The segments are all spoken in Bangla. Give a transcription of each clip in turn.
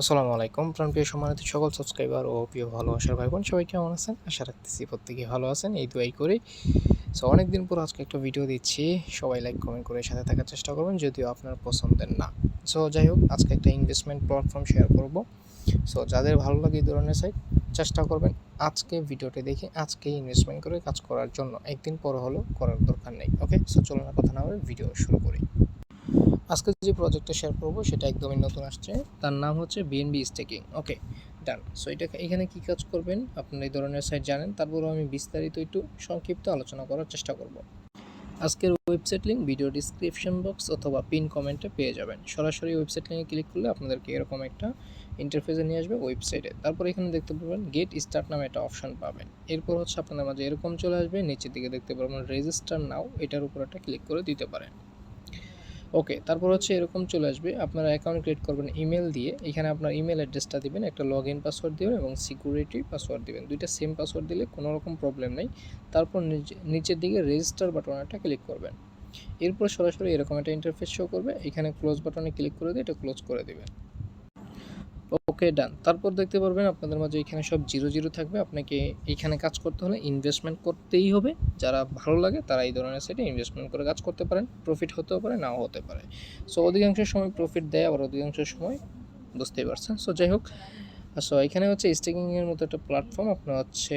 আসসালামু আলাইকুম, প্রাণপ্রিয় সম্মানিত সকল সাবস্ক্রাইবার ও প্রিয় ভালোবাসার ভাই বোন সবাই কেমন আছেন? আশা রাখতেছি প্রত্যেকে ভালো আছেন, এই দুয়াই করে। সো অনেকদিন পর আজকে একটা ভিডিও দিচ্ছি, সবাই লাইক কমেন্ট করে সাথে থাকার চেষ্টা করবেন, যদিও আপনার পছন্দের না। সো যাই হোক, আজকে একটা ইনভেস্টমেন্ট প্ল্যাটফর্ম শেয়ার করব। সো যাদের ভালো লাগে এই ধরনের সাইট চেষ্টা করবেন আজকে ভিডিওটি দেখে আজকে ইনভেস্টমেন্ট করে কাজ করার জন্য। একদিন পর হলো করার দরকার নেই ওকে সো চলুন কথা না বলে ভিডিও শুরু করি। আজকে যে প্রজেক্টটা শেয়ার করব, সেটা একদমই নতুন আসছে। তার নাম হচ্ছে BNB staking okay done so এটা এখানে কি কাজ করবেন? আপনারা এই ধরনের সাইট জানেন, তারপরেও আমি বিস্তারিত একটু সংক্ষিপ্ত আলোচনা করার চেষ্টা করব। আজকের website link video description box অথবা পিন কমেন্টে পেয়ে যাবেন। সরাসরি ওয়েবসাইট লিঙ্কে ক্লিক করলে আপনাদেরকে এরকম একটা ইন্টারফেসে নিয়ে আসবে ওয়েবসাইটে তারপর এখানে দেখতে পাবেন গেট স্টার্ট নামে একটা অপশন পাবেন। এরপর হচ্ছে আপনাদের মাঝে এরকম চলে আসবে, নিচের দিকে দেখতে পারবেন রেজিস্টার নাও এটার উপর একটা ক্লিক করে দিতে পারেন। ওকে তারপর হচ্ছে এরকম চলে আসবে। আপনারা অ্যাকাউন্ট ক্রিয়েট করবেন ইমেল দিয়ে। এখানে আপনার ইমেল অ্যাড্রেসটা দিবেন, একটা লগ ইন পাসওয়ার্ড দেবেন এবং সিকিউরিটি পাসওয়ার্ড দেবেন। দুইটা সেম পাসওয়ার্ড দিলে কোনো রকম প্রবলেম নেই। তারপর নিচে- নিচের দিকে রেজিস্টার বাটন একটা ক্লিক করবেন। এরপর সরাসরি এরকম একটা ইন্টারফেস শো করবে। এখানে ক্লোজ বাটনে ক্লিক করে দিয়ে এটা ক্লোজ করে দিবেন। ওকে ডান তারপর দেখতে পারবেন আপনাদের মাঝে এখানে সব জিরো জিরো থাকবে। আপনাকে এইখানে কাজ করতে হলে ইনভেস্টমেন্ট করতেই হবে। যারা ভালো লাগে তারা এই ধরনের সাইটে ইনভেস্টমেন্ট করে কাজ করতে পারেন। প্রফিট হতেও পারে, নাও হতে পারে। সো অধিকাংশ সময় প্রফিট দেয়, আবার অধিকাংশ সময় বুঝতেই পারছেন। সো যাই হোক সো এখানে হচ্ছে স্টেকিংয়ের মতো একটা প্ল্যাটফর্ম আপনার হচ্ছে,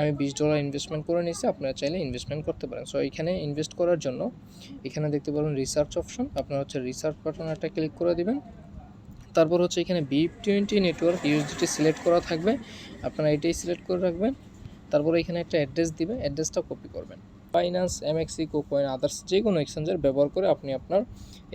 আমি বিশ ডলার ইনভেস্টমেন্ট করে নিয়েছি, আপনারা চাইলে ইনভেস্টমেন্ট করতে পারেন। সো এখানে ইনভেস্ট করার জন্য, এখানে দেখতে পারেন রিসার্চ অপশন আপনার হচ্ছে রিসার্চ বাটন একটা ক্লিক করে দিবেন। তারপর হচ্ছে এখানে B twenty network USDT select করা থাকবে। আপনারা এটাই সিলেক্ট করে রাখবেন। তারপরে এখানে একটা অ্যাড্রেস দিবে। অ্যাড্রেসটা কপি করবেন। ফাইন্যান্স এমএক্সি কোকয়েন আদার্স যে কোনো এক্সচেঞ্জের ব্যবহার করে আপনি আপনার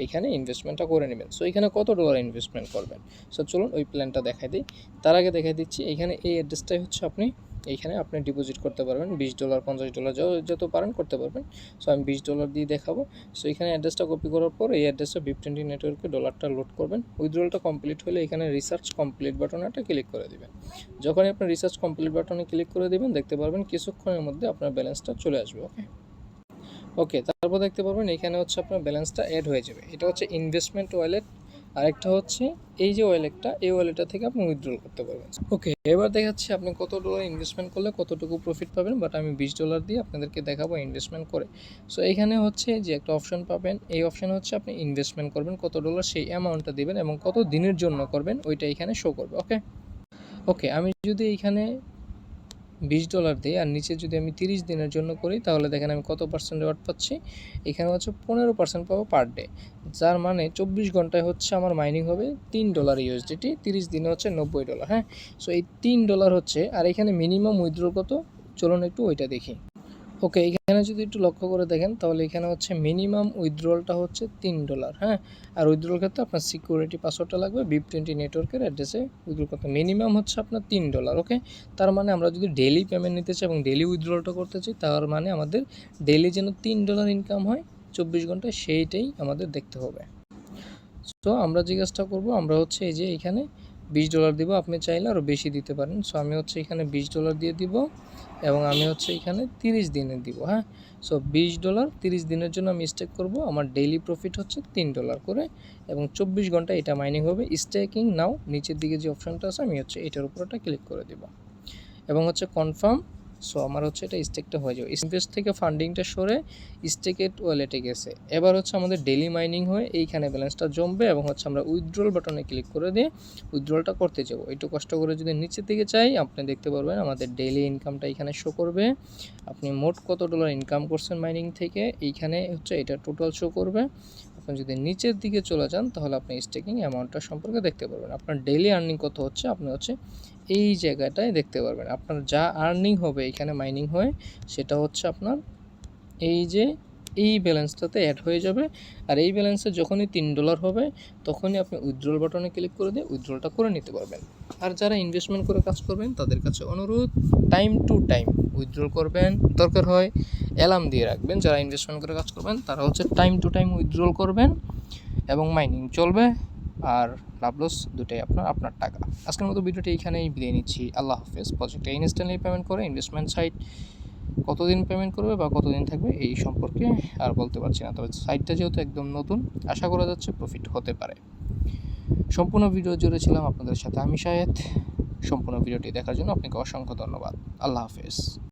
এইখানে ইনভেস্টমেন্টটা করে নেবেন। সো এখানে কত ডলার ইনভেস্টমেন্ট করবেন? সো চলুন ওই প্ল্যানটা দেখাই দিই। তার আগে দেখাই দিচ্ছি, এখানে এই অ্যাড্রেসটাই হচ্ছে আপনি এইখানে আপনি ডিপোজিট করতে পারবেন, বিশ ডলার পঞ্চাশ ডলার যত পারেন করতে পারবেন। সো আমি বিশ ডলার দিয়ে দেখাবো। সো এখানে অ্যাড্রেসটা কপি করার পর এই অ্যাড্রেসটা বিপ টোয়েন্টি নেটওয়ার্কে ডলারটা লোড করবেন। উইথড্রলটা কমপ্লিট হলে এখানে রিসার্চ কমপ্লিট বাটনে একটা ক্লিক করে দেবেন। যখনই আপনি রিসার্চ কমপ্লিট বাটনে ক্লিক করে দেবেন, দেখতে পারবেন কিছুক্ষণের মধ্যে আপনার ব্যালেন্সটা চলে আসবে ওকে ওকে তারপর দেখতে পারবেন এখানে হচ্ছে আপনার ব্যালেন্সটা অ্যাড হয়ে যাবে। এটা হচ্ছে ইনভেস্টমেন্ট ওয়ালেট আরেকটা হচ্ছে এই যে ওয়ালেটটা এই ওয়ালেটটা থেকে আপনি উইথড্রল করতে পারবেন। ওকে এবার দেখাচ্ছি আপনি কত ডলার ইনভেস্টমেন্ট করলে কতটুকু প্রফিট পাবেন বাট আমি বিশ ডলার দিয়ে আপনাদেরকে দেখাবো ইনভেস্টমেন্ট করে। সো এখানে হচ্ছে যে একটা অপশন পাবেন, এই অপশন হচ্ছে আপনি ইনভেস্টমেন্ট করবেন, কত ডলার সেই অ্যামাউন্টটা দিবেন এবং কত দিনের জন্য করবেন, ওইটা এখানে শো করবে ওকে ওকে আমি যদি এইখানে বিশ ডলার দিই আর নিচে যদি আমি তিরিশ দিনের জন্য করি, তাহলে দেখেন আমি কত পার্সেন্ট রেওয়ার্ড পাচ্ছি? এখানে হচ্ছে পনেরো পার্সেন্ট পাবো পার ডে যার মানে চব্বিশ ঘন্টায় হচ্ছে আমার মাইনিং হবে তিন ডলার ইউএসডিটি তিরিশ দিনে হচ্ছে নব্বই ডলার হ্যাঁ? সো এই তিন ডলার হচ্ছে, আর এখানে মিনিমাম উইথড্র কত? চলুন একটু ওইটা দেখি। ওকে, এখানে যদি একটু লক্ষ্য করে দেখেন, তাহলে এখানে হচ্ছে মিনিমাম উইথড্রলটা হচ্ছে তিন ডলার হ্যাঁ? আর উইথড্রল ক্ষেত্রে আপনার সিকিউরিটি পাসওয়ার্ডটা লাগবে বিপ টোয়েন্টি নেটওয়ার্কের অ্যাড্রেসে উইথড্রল করতে মিনিমাম হচ্ছে আপনার তিন ডলার, ওকে? তার মানে আমরা যদি ডেলি পেমেন্ট নিতে চাই এবং ডেলি উইথড্রলটা করতে চাই, তার মানে আমাদের ডেলি যেন তিন ডলার ইনকাম হয়, চব্বিশ ঘন্টায় সেইটাই আমাদের দেখতে হবে। তো আমরা যে কাজটা করব, আমরা হচ্ছে এই যে এখানে বিশ ডলার দিব, আপনি চাইলে আরও বেশি দিতে পারেন। সো আমি হচ্ছে এখানে বিশ ডলার দিয়ে দিব এবং আমি হচ্ছে এখানে তিরিশ দিনে দিব হ্যাঁ? সো বিশ ডলার তিরিশ দিনের জন্য আমি স্টেক করব। আমার ডেইলি প্রফিট হচ্ছে তিন ডলার করে এবং চব্বিশ ঘণ্টা এটা মাইনিং হবে। স্টেকিং নাও নিচের দিকে যে অপশানটা আছে, আমি হচ্ছে এটার উপর ওটা ক্লিক করে দিব। এবং হচ্ছে কনফার্ম সো আমার হচ্ছে এটা স্টেকটা হয়ে যাবে। ইনভেস্ট থেকে ফান্ডিংটা সরে স্টেকেট ওয়ালেটে গেছে। এবার হচ্ছে আমাদের ডেলি মাইনিং হয়ে এইখানে ব্যালেন্সটা জমবে এবং হচ্ছে আমরা উইথড্রল বাটনে ক্লিক করে দিয়ে উইথড্রলটা করতে যাব। একটু কষ্ট করে যদি নিচের দিকে চাই আপনি দেখতে পারবেন আমাদের ডেলি ইনকামটা এখানে শো করবে। আপনি মোট কত ডলার ইনকাম করছেন মাইনিং থেকে? এইখানে হচ্ছে এটা টোটাল শো করবে। আপনি যদি নিচের দিকে চলে যান, তাহলে আপনি স্টেকিং অ্যামাউন্টটা সম্পর্কে দেখতে পারবেন। আপনার ডেইলি আর্নিং কত হচ্ছে? আপনি হচ্ছে এই জায়গাটায় দেখতে পারবেন। আপনার যা আর্নিং হবে এখানে মাইনিং হয়ে, সেটা হচ্ছে আপনার এই যে এই ব্যালেন্সটাতে অ্যাড হয়ে যাবে। আর এই ব্যালেন্সে যখনই তিন ডলার হবে, তখনই আপনি উইথড্রল বাটনে ক্লিক করে দিয়ে উইথড্রলটা করে নিতে পারবেন। আর যারা ইনভেস্টমেন্ট করে কাজ করবেন, তাদের কাছে অনুরোধ টাইম টু টাইম উইথড্রল করবেন। দরকার হয় অ্যালার্ম দিয়ে রাখবেন, যারা ইনভেস্টমেন্ট করে কাজ করবেন, তারা হচ্ছে টাইম টু টাইম উইথড্রল করবেন এবং মাইনিং চলবে আর লাভ লস দুটাই আপনার আপনার টাকা। আজকের মতো ভিডিওটি এইখানেই বিদায় নিচ্ছি। আল্লাহ হাফেজ। প্রজেক্টে ইনস্ট্যান্টলি পেমেন্ট করে ইনভেস্টমেন্ট সাইট কতদিন পেমেন্ট করবে বা কতদিন থাকবে এই সম্পর্কে আর বলতে পারছি না। তবে সাইটটা যেহেতু একদম নতুন, আশা করা যাচ্ছে প্রফিট হতে পারে। সম্পূর্ণ ভিডিও জুড়ে ছিলাম আপনাদের সাথে আমি শাহেদ সম্পূর্ণ ভিডিওটি দেখার জন্য আপনাকে অসংখ্য ধন্যবাদ। আল্লাহ হাফেজ।